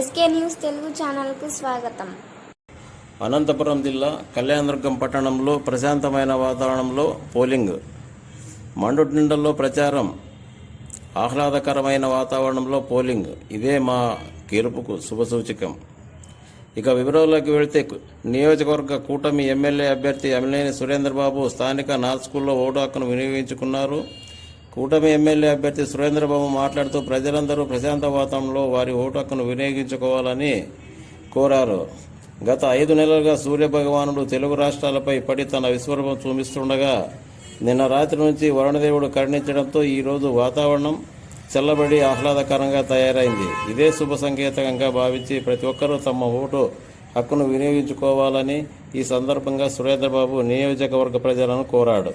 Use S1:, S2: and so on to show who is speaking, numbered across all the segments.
S1: SK news Telugu ఛానల్కు స్వాగతం.
S2: అనంతపురం జిల్లా కళ్యాణదుర్గం పట్టణంలో ప్రశాంతమైన వాతావరణంలో పోలింగ్. మండుటిండల్లో ప్రచారం. ఆహ్లాదకరమైన వాతావరణంలో పోలింగ్. ఇదే మా గెలుపుకు శుభసూచకం ఇక వివరాల్లోకి వెళితే నియోజకవర్గ కూటమి ఎమ్మెల్యే అభ్యర్థి అమిలేని సురేంద్రబాబు స్థానిక నార్త్ స్కూల్లో ఓటు హక్కును వినియోగించుకున్నారు. కూటమి ఎమ్మెల్యే అభ్యర్థి సురేంద్రబాబు మాట్లాడుతూ ప్రజలందరూ ప్రశాంత వాతావరణంలో వారి ఓటు హక్కును వినియోగించుకోవాలని కోరారు. గత ఐదు నెలలుగా సూర్యభగవానుడు తెలుగు రాష్ట్రాలపై పడి తన విశ్వరూపం చూపిస్తుండగా నిన్న రాత్రి నుంచి వరుణదేవుడు కరుణించడంతో ఈరోజు వాతావరణం చల్లబడి ఆహ్లాదకరంగా తయారైంది. ఇదే శుభ సంకేతంగా భావించి ప్రతి ఒక్కరూ తమ ఓటు హక్కును వినియోగించుకోవాలని ఈ సందర్భంగా సురేంద్రబాబు నియోజకవర్గ ప్రజలను కోరాడు.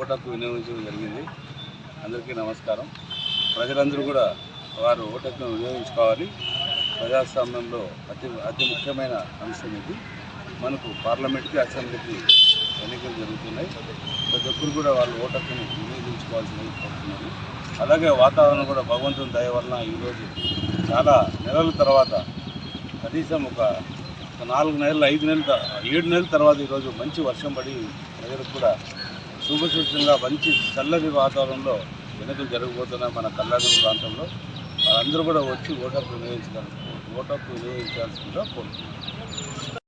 S3: ఓటకు వినియోగించడం జరిగింది. అందరికీ నమస్కారం. ప్రజలందరూ కూడా వారు ఓటకు వినియోగించుకోవాలి. ప్రజాస్వామ్యంలో అతి అతి ముఖ్యమైన అంశం ఇది. మనకు పార్లమెంట్కి అసెంబ్లీకి ఎన్నికలు జరుగుతున్నాయి. ప్రతి ఒక్కరు కూడా వాళ్ళు ఓటర్ని వినియోగించుకోవాల్సింది కోరుతున్నాను. అలాగే వాతావరణం కూడా భగవంతుని దయ వలన ఈరోజు చాలా నెలల తర్వాత కనీసం ఒక నాలుగు నెలలు ఐదు నెలల ఏడు నెలల తర్వాత ఈరోజు మంచి వర్షం పడి ప్రజలకు కూడా శుభసూచనగా మంచి చల్లని వాతావరణంలో ఎన్నికలు జరగబోతున్నాయి మన కళ్యాణ ప్రాంతంలో. అందరూ కూడా వచ్చి ఓటర్లు వినియోగించాలి ఓటర్లు వినియోగించాల్సిందిగా కోరుతున్నాను